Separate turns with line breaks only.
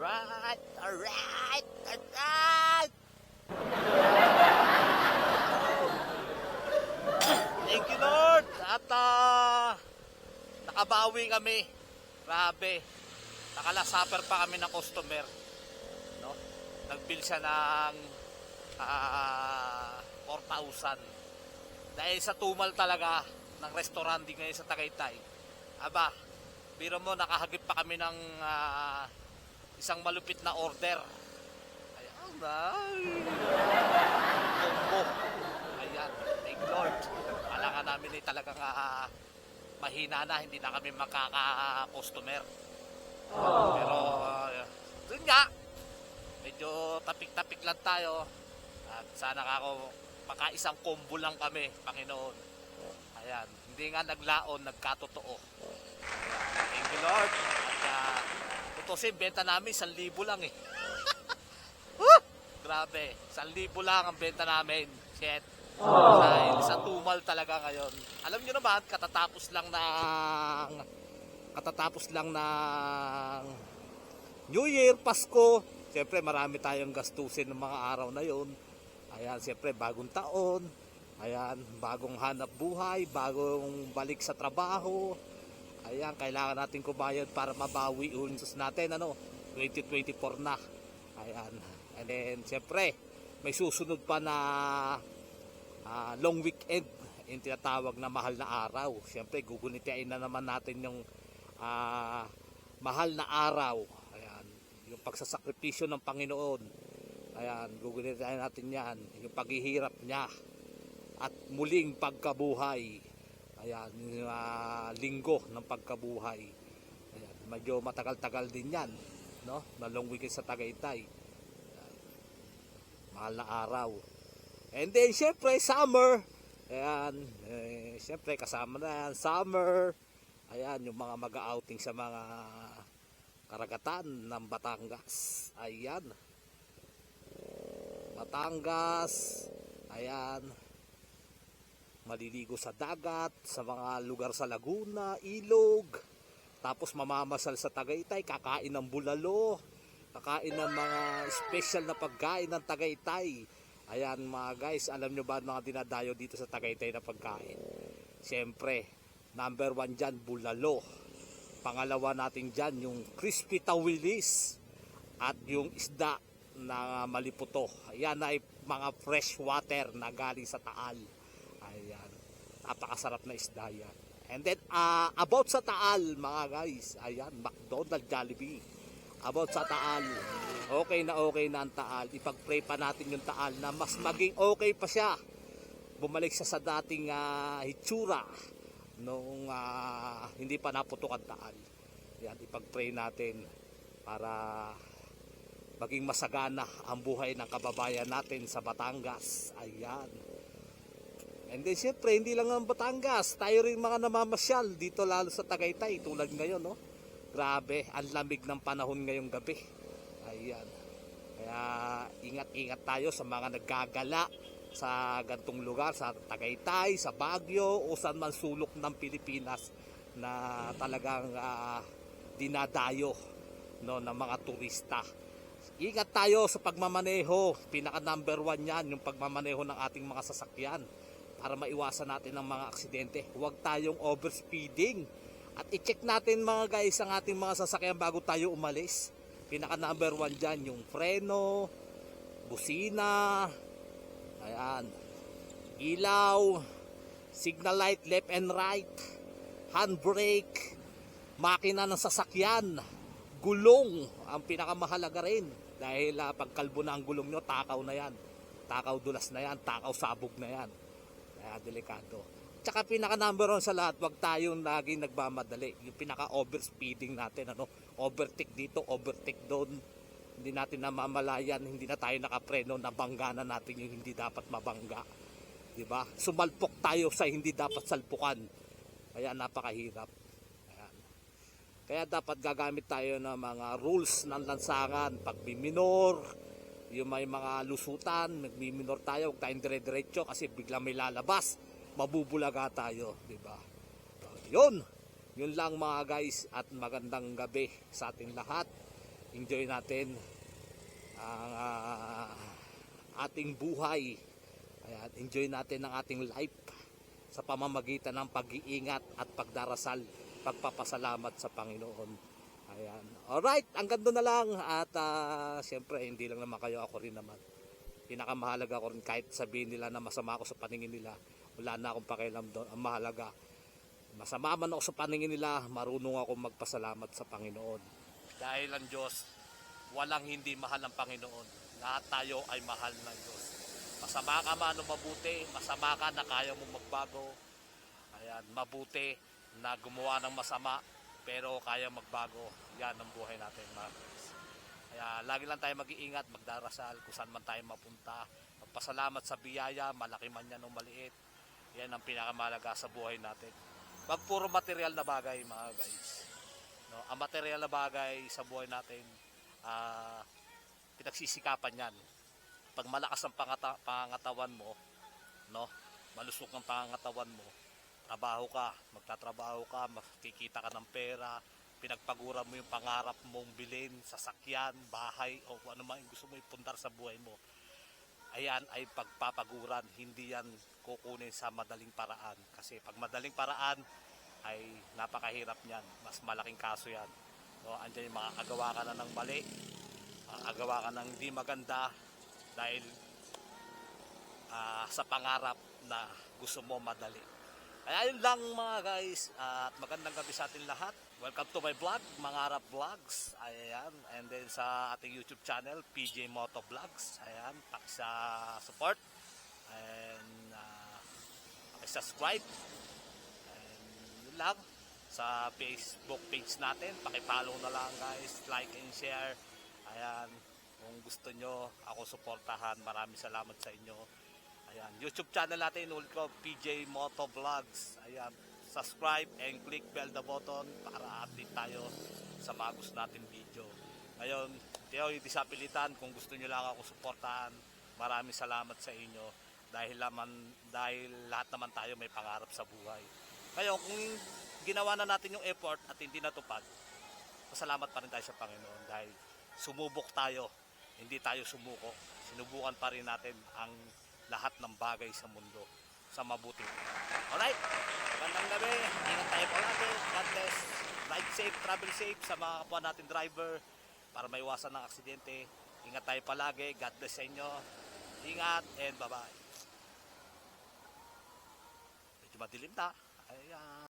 Alright, alright, alright. Thank you Lord. At ah, nakabawi kami. Grabe. Nakalasaper pa kami ng customer. No? Nagbill siya ng ah, 4,000. Dahil sa tumal talaga ng restaurant din ngayon sa Tagaytay. Aba, biro mo nakahagip pa kami ng ah, isang malupit na order. Ayan, ay. Combo. Ayan, thank Lord. Ka namin ay talagang ah, mahina na, hindi na kami makaka-customer. Pero, uh, dun nga, medyo tapik-tapik lang tayo. At sana ka ako, makaisang combo lang kami, Panginoon. Ayan, hindi nga naglaon, nagkatotoo. Thank you Lord. Uh, tutusin, benta namin, 1,000 lang eh. Woo! Grabe, 1,000 lang ang benta namin. Shit. Dahil sa tumal talaga ngayon. Alam nyo naman, katatapos lang ng katatapos lang ng New Year, Pasko. Siyempre marami tayong gastusin ng mga araw na yon. Ayan, siyempre bagong taon. Ayan, bagong hanap buhay, bagong balik sa trabaho. Ayan, kailangan natin kumayad para mabawi sus natin, ano, 2024 na. Ayan, and then, siyempre, may susunod pa na ah, long weekend, yung tinatawag na mahal na araw. Siyempre, gugunitain na naman natin yung ah, mahal na araw. Ayan, yung pagsasakripisyo ng Panginoon. Ayan, gugunitain natin yan. Yung paghihirap niya. At muling pagkabuhay. Ayan, ah, linggo ng pagkabuhay. Ayan, medyo matagal-tagal din yan. No? Na long weekend sa Tagaytay. Ayan, mahal na araw. And then, syempre, summer. Ayan, eh, syempre, kasama na yan. Summer. Ayan, yung mga mag-outing sa mga karagatan ng Batangas. Ayan. Batangas. Ayan. Maliligo sa dagat, sa mga lugar sa Laguna, Ilog. Tapos mamamasal sa Tagaytay, kakain ng bulalo. Kakain ng mga special na pagkain ng Tagaytay. Ayan mga guys, alam nyo ba ang mga dinadayo dito sa Tagaytay na pagkain? Siyempre, number one dyan, bulalo. Pangalawa natin dyan, yung crispy tawilis. At yung isda na maliputo. Ayan ay mga fresh water na galing sa Taal. Napakasarap na isda yan. And then, ah, about sa Taal, mga guys, ayan, McDonald Jollibee about sa Taal. Okay na okay na ang Taal. Ipag-pray pa natin yung Taal na mas maging okay pa siya. Bumalik siya sa dating ah, hitsura nung ah, hindi pa naputok ang Taal. Yan, ipag-pray natin para maging masagana ang buhay ng kababayan natin sa Batangas. Ayan. And then siyempre, hindi lang ang Batangas. Tayo rin mga namamasyal dito lalo sa Tagaytay tulad ngayon, no? Grabe, ang lamig ng panahon ngayong gabi. Ayan. Kaya ingat-ingat tayo sa mga naggagala sa gantong lugar, sa Tagaytay, sa Baguio, o saan man sulok ng Pilipinas na talagang ah, dinadayo no, ng mga turista. Ingat tayo sa pagmamaneho. Pinaka number one yan, yung pagmamaneho ng ating mga sasakyan para maiwasan natin ang mga aksidente. Huwag tayong overspeeding. At i-check natin mga guys ang ating mga sasakyan bago tayo umalis. Pinaka number one dyan yung preno, busina, ayan, ilaw, signal light left and right, handbrake, makina ng sasakyan, gulong ang pinakamahalaga rin. Dahil uh, pagkalbo na ang gulong nyo, takaw na yan. Takaw dulas na yan, takaw sabog na yan. Kaya delikado. Tsaka pinaka number one sa lahat, wag tayong laging nagmamadali. Yung pinaka overspeeding natin, ano, overtake dito, overtake doon. Hindi natin namamalayan, hindi na tayo nakapreno, nabangga na natin yung hindi dapat mabangga. 'Di ba? Sumalpok tayo sa hindi dapat salpukan. Kaya napakahirap. Ayan. Kaya dapat gagamit tayo ng mga rules ng lansangan, pagbiminor, yung may mga lusutan, nagmiminor tayo, huwag tayong dire-diretso kasi biglang may lalabas, mabubulaga tayo, di ba? So, yun, yun lang mga guys at magandang gabi sa ating lahat. enjoy natin ang ah, ating buhay. Ayan, enjoy natin ang ating life sa pamamagitan ng pag-iingat at pagdarasal, pagpapasalamat sa Panginoon. Ayan. Alright, hanggang doon na lang. At ah, siyempre, hindi lang naman kayo, ako rin naman. Pinakamahalaga ko rin kahit sabihin nila na masama ako sa paningin nila. Wala na akong pakialam doon. Ang mahalaga, masama man ako sa paningin nila, marunong ako magpasalamat sa Panginoon. Dahil ang Diyos, walang hindi mahal ng Panginoon. Lahat tayo ay mahal ng Diyos. Masama ka man o mabuti, masama ka na kaya mong magbago. Ayan, mabuti na gumawa ng masama, pero kaya magbago. Yan ang buhay natin mga guys. Kaya lagi lang tayo mag-iingat, magdarasal kung saan man tayo mapunta. Magpasalamat sa biyaya, malaki man yan o maliit. Yan ang pinakamalaga sa buhay natin. Wag puro material na bagay mga guys. No, ang material na bagay sa buhay natin, ah pinagsisikapan yan. Pag malakas ang pangata, pangangatawan mo, no, malusog ang pangangatawan mo, trabaho ka, magtatrabaho ka, makikita ka ng pera, pinagpagura mo yung pangarap mong bilhin, sasakyan, bahay, o ano man gusto mo ipundar sa buhay mo. Ayan ay pagpapaguran, hindi yan kukunin sa madaling paraan. Kasi pag madaling paraan, ay napakahirap niyan. Mas malaking kaso yan. No, andyan yung makakagawa ka na ng mali, makakagawa ka ng hindi maganda dahil ah, sa pangarap na gusto mo madali. Kaya yun lang mga guys at magandang gabi sa atin lahat. Welcome to my vlog, Mangarap Vlogs. Ayan, and then sa ating YouTube channel, PJ Moto Vlogs. Ayan, sa support and uh, subscribe. And yun lang sa Facebook page natin. Pakipollow na lang guys, like and share. Ayan, kung gusto nyo ako suportahan, maraming salamat sa inyo. Ayan, YouTube channel natin, ulit ko, PJ Moto Vlogs. Ayan, subscribe and click bell the button para update tayo sa mga gusto natin video. Ngayon, tiyo, hindi sa kung gusto nyo lang ako suportahan, maraming salamat sa inyo dahil naman dahil lahat naman tayo may pangarap sa buhay. Ngayon, kung ginawa na natin yung effort at hindi natupad, pasalamat pa rin tayo sa Panginoon dahil sumubok tayo, hindi tayo sumuko. Sinubukan pa rin natin ang lahat ng bagay sa mundo sa mabuti. Alright, magandang gabi. Ingat tayo palagi. God bless. Ride safe, travel safe sa mga kapwa natin driver para maiwasan ng aksidente. Ingat tayo palagi. God bless sa inyo. Ingat and bye-bye. Medyo madilim na. Ayan.